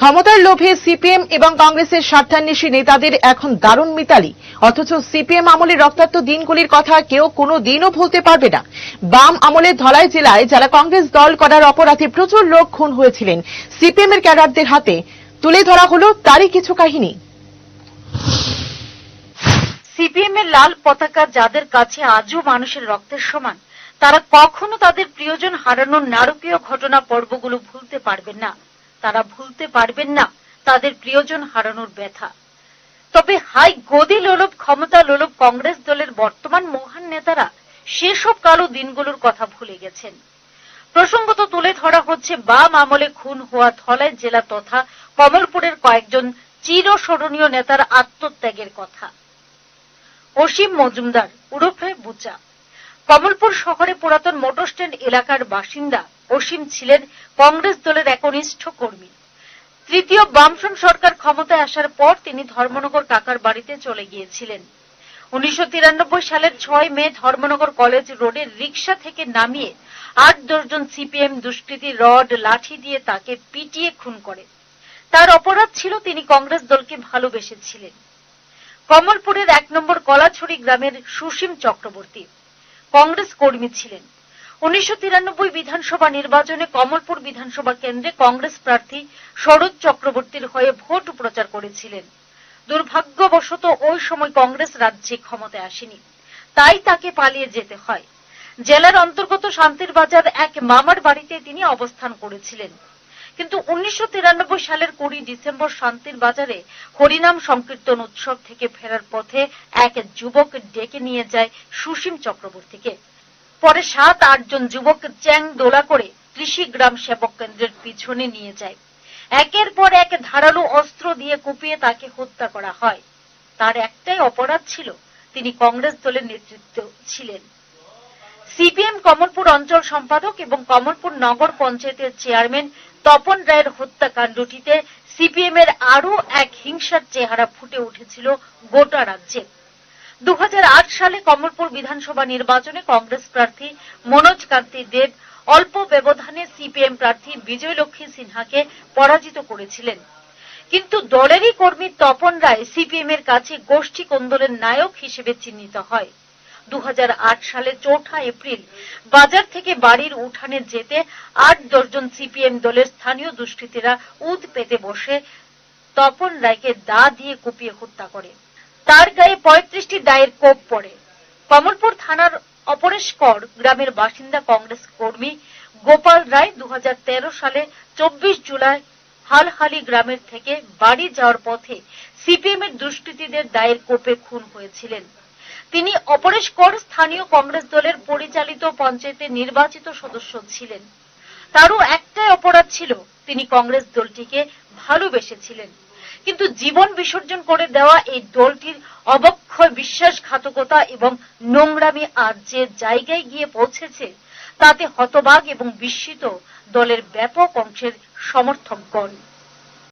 ক্ষমতার লোভে সিপিএম এবং কংগ্রেসের স্বার্থান্বেষী নেতাদের এখন দারুণ মিতালি। অথচ সিপিএম আমলের রক্তাক্ত দিনগুলির কথা কেউ কোনো দিনও ভুলতে পারবে না। বাম আমলের ধলাই জেলায় যারা কংগ্রেস দল করার অপরাধে প্রচুর লোক খুন হয়েছিলেন সিপিএম এর ক্যাডারদের হাতে তুলে ধরা হলো তারই কিছু কাহিনী। সিপিএম এর লাল পতাকা যাদের কাছে আজও মানুষের রক্তের সমান, তারা কখনো তাদের প্রিয়জন হারানোর নারকীয় ঘটনা পর্বগুলো ভুলতে পারবেন না। তারা ভুলতে পারবেন না, তাদের প্রিয়জন হারানোর ব্যথা। তবে হাই গদি লোলভ ক্ষমতা লোলভ কংগ্রেস দলের বর্তমান মহান নেতারা সেসব কালো দিনগুলোর কথা ভুলে গেছেন। প্রসঙ্গত তুলে ধরা হচ্ছে বাম আমলে খুন হওয়া ধলাই জেলা তথা কমলপুরের কয়েকজন চিরস্মরণীয় নেতার আত্মত্যাগের কথা। অসীম মজুমদার, উরফে বুচা। কমলপুর শহরে পুরাতন মোটর স্ট্যান্ড এলাকার বাসিন্দা অসীম ছিলেন কংগ্রেস দলের একনিষ্ঠ কর্মী। তৃতীয় বামফ্রন্ট সরকার ক্ষমতায় আসার পর তিনি ধর্মনগর কাকার বাড়িতে চলে গিয়েছিলেন। উনিশশো তিরানব্বই সালের ছয় মে ধর্মনগর কলেজ রোডের রিক্সা থেকে নামিয়ে আট দশজন সিপিএম দুষ্কৃতী রড, লাঠি দিয়ে তাকে পিটিয়ে খুন করে। তার অপরাধ ছিল তিনি কংগ্রেস দলকে ভালোবেসেছিলেন। কমলপুরের এক নম্বর কলাছড়ি গ্রামের সুসীম চক্রবর্তী কংগ্রেস কর্মী ছিলেন। উনিশশো তিরানব্বই বিধানসভা নির্বাচনে কমলপুর বিধানসভা কেন্দ্রে কংগ্রেস প্রার্থী শরৎ চক্রবর্তীর হয়ে ভোট প্রচার করেছিলেন। দুর্ভাগ্যবশত ওই সময় কংগ্রেস রাজ্যে ক্ষমতায় আসেনি। তাই তাকে পালিয়ে যেতে হয়। জেলার অন্তর্গত শান্তির বাজার এক মামার বাড়িতে তিনি অবস্থান করেছিলেন। কিন্তু উনিশশো তিরানব্বই সালের কুড়ি ডিসেম্বর শান্তির বাজারে হরিনাম সংকীর্তন উৎসব থেকে ফেরার পথে এক যুবক ডেকে নিয়ে যায় সুসীম চক্রবর্তীকে। পরে সাত আটজন যুবক চ্যাং দোলা করে কৃষি গ্রাম সেবক কেন্দ্রের পিছনে নিয়ে যায়। একের পর এক ধারালো অস্ত্র দিয়ে কুপিয়ে তাকে হত্যা করা হয়। তার একটাই অপরাধ ছিল, তিনি কংগ্রেস দলের নেতৃত্ব ছিলেন। সিপিএম কমলপুর অঞ্চল সম্পাদক এবং কমলপুর নগর পঞ্চায়েতের চেয়ারম্যান তপন রায়ের হত্যাকাণ্ডটিতে সিপিএম এর আরও এক হিংসার চেহারা ফুটে উঠেছিল গোটা রাজ্যে। দু হাজার আট সালে কমলপুর বিধানসভা নির্বাচনে কংগ্রেস প্রার্থী মনোজ কান্তি দেব অল্প ব্যবধানে সিপিএম প্রার্থী বিজয়লক্ষ্মী সিনহাকে পরাজিত করেছিলেন। কিন্তু দলেরই কর্মী তপন রায় সিপিএম এর কাছে গোষ্ঠী কোন্দলের নায়ক হিসেবে চিহ্নিত হয়। দু হাজার আট সালে চৌঠা এপ্রিল বাজার থেকে বাড়ির উঠানে যেতে আট দশজন সিপিএম দলের স্থানীয় দুষ্কৃতীরা উদ পেতে বসে তপন রায়কে দা দিয়ে কুপিয়ে হত্যা করে। তার গায়ে পঁয়ত্রিশটি দায়ের কোপ পড়ে। কমলপুর থানার অপরেশকর গ্রামের বাসিন্দা কংগ্রেস কর্মী গোপাল রায় দু হাজার তেরো সালে চব্বিশ জুলাই হালহালি গ্রামের থেকে বাড়ি যাওয়ার পথে সিপিএম এর দুষ্কৃতীদের দায়ের কোপে খুন হয়েছিলেন। তিনি অপরেশকর স্থানীয় কংগ্রেস দলের পরিচালিত পঞ্চায়েতের নির্বাচিত সদস্য ছিলেন। তারও একটাই অপরাধ ছিল, তিনি কংগ্রেস দলটিকে ভালোবেসেছিলেন। কিন্তু জীবন বিসর্জন করে দেওয়া এই দলটির অবক্ষয় বিশ্বাসঘাতকতা এবং নোংরামি আর যে জায়গায় গিয়ে পৌঁছেছে, তাতে হতবাগ এবং বিস্মিত দলের ব্যাপক অংশের সমর্থকগণ